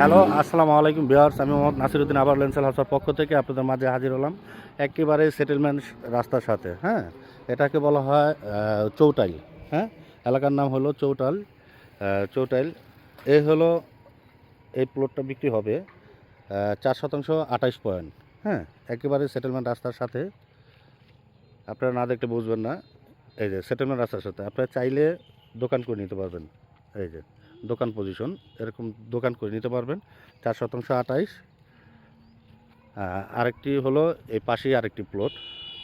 Hello, আসসালামু আলাইকুম বিহার্স আমি মোহাম্মদ নাসিরুদ্দিন আবার লেন্সেল হাউসের পক্ষ থেকে আপনাদের মাঝে হাজির হলাম। একেবারে সেটেলমেন্ট রাস্তার সাথে হ্যাঁ? এটাকে বলা হয় চৌটাইল হ্যাঁ? এলাকার নাম হলো চৌটাল চৌটাইল। এই হলো, এই প্লটটা বিক্রি হবে চার শতাংশ আঠাইশ পয়েন্ট হ্যাঁ? একেবারে সেটেলমেন্ট রাস্তার সাথে। আপনারা না দেখলে বুঝবেন না, এই যে সেটেলমেন্ট রাস্তার সাথে। আপনারা চাইলে দোকান করে নিতে পারবেন, এই যে। দোকান পজিশন এরকম দোকান করে নিতে পারবেন। চার শতাংশ আঠাইশ। আরেকটি হলো এই পাশেই আরেকটি প্লট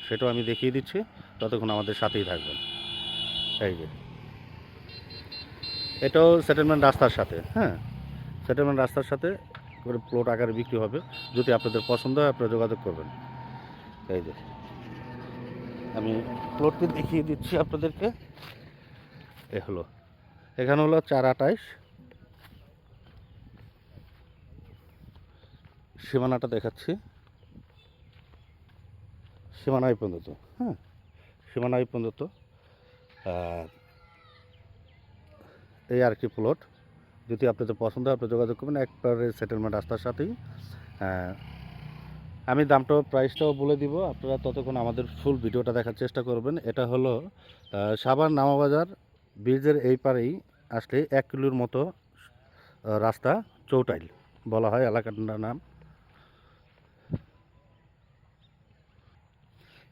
সেটাও আমি দেখিয়ে দিচ্ছি, ততক্ষণ আমাদের সাথেই থাকবেন। এই যে। এটাও সেটেলমেন্ট রাস্তার সাথে হ্যাঁ? সেটেলমেন্ট রাস্তার সাথে করে প্লট আকারে বিক্রি হবে। যদি আপনাদের পছন্দ হয়, আপনারা যোগাযোগ করবেন। এই যে। আমি প্লটটি দেখিয়ে দিচ্ছি আপনাদেরকে। এ হলো। এখানে হলো চার আঠাইশ সীমানাটা দেখাচ্ছি। সীমানায় পর্যন্ত হ্যাঁ? সীমানায় পর্যন্ত। এই আর কি প্লট যদি আপনাদের পছন্দ হয় আপনি যোগাযোগ করবেন। একবারে সেটেলমেন্ট রাস্তার সাথেই। আহ, আমি দামটাও প্রাইসটাও বলে দিব। আপনারা ততক্ষণ আমাদের ফুল ভিডিওটা দেখার চেষ্টা করবেন। এটা হলো সাভার নামাবাজার ব্রিজের এই পারেই আসলে এক কিলোর মতো রাস্তা চৌটাইল বলা হয় এলাকাটার নাম।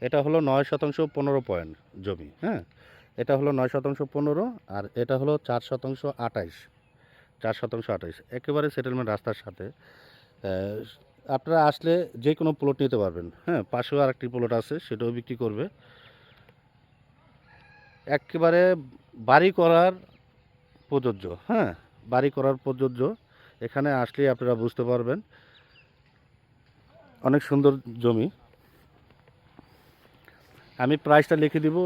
এটা হলো নয় শতাংশ পনেরো পয়েন্ট জমি হ্যাঁ? এটা হলো নয় শতাংশ পনেরো আর এটা হলো চার শতাংশ আঠাইশ। চার শতাংশ আঠাইশ। একেবারে সেটেলমেন্ট রাস্তার সাথে। আপনারা আসলে যে কোনো প্লট নিতে পারবেন হ্যাঁ? পাশেও আরেকটি প্লট আছে, সেটাও বিক্রি করবে। একেবারে বাড়ি করার প্রযোজ্য হ্যাঁ? বাড়ি করার প্রযোজ্য। এখানে আসলেই আপনারা বুঝতে পারবেন। অনেক সুন্দর জমি। আমি প্রাইসটা লিখে দিব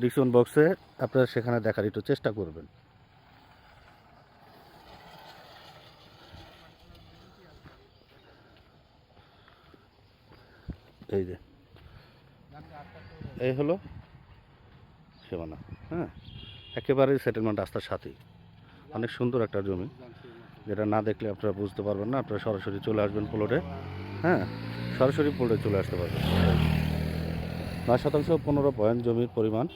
ডিসকাউন্ট বক্সে আপনারা সেখানে দেখার একটু চেষ্টা করবেন। এই যে। এই হলো সীমানা হ্যাঁ? একেবারে সেটেলমেন্ট রাস্তার সাথেই। অনেক সুন্দর একটা জমি। যেটা না দেখলে আপনারা বুঝতে পারবেন না। আপনারা সরাসরি চলে আসবেন প্লটে হ্যাঁ সরাসরি প্লটে চলে আসতে পারবেন। নয় শতাংশ, পনেরো পয়েন্ট জমির পরিমাণ।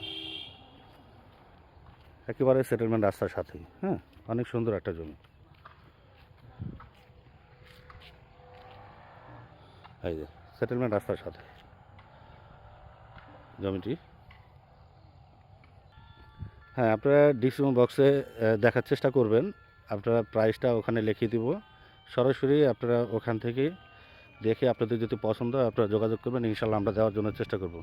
একেবারে সেটেলমেন্ট রাস্তার সাথেই। হ্যাঁ অনেক সুন্দর একটা জমি। এই যে সেটেলমেন্ট রাস্তার সাথে। জমিটি। হ্যাঁ আপনারা ডিসক্রিপশন বক্সে দেখার চেষ্টা করবেন। আপনারা প্রাইসটা ওখানে লিখিয়ে দিব। সরাসরি আপনারা ওখান থেকে দেখে আপনাদের যদি পছন্দ হয়, আপনারা যোগাযোগ করবেন। ইনশাল্লাহ আমরা দেওয়ার জন্য চেষ্টা করব।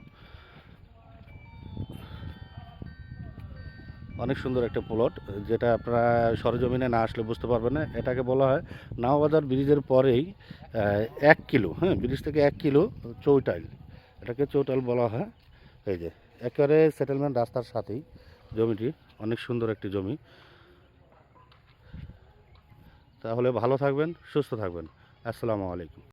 অনেক সুন্দর একটা প্লট যেটা আপনারা সরজমিনে না আসলে বুঝতে পারবেন না। এটাকে বলা হয় নাওবাজার ব্রিজের পরেই এক কিলো হ্যাঁ ব্রিজ থেকে এক কিলো চৌটাইল। এটাকে চৌটাইল বলা হয়। এই যে, একেবারে সেটেলমেন্ট রাস্তার সাথেই। জমিটি অনেক সুন্দর একটি জমি। তাহলে ভালো থাকবেন সুস্থ থাকবেন। আসসালামু আলাইকুম।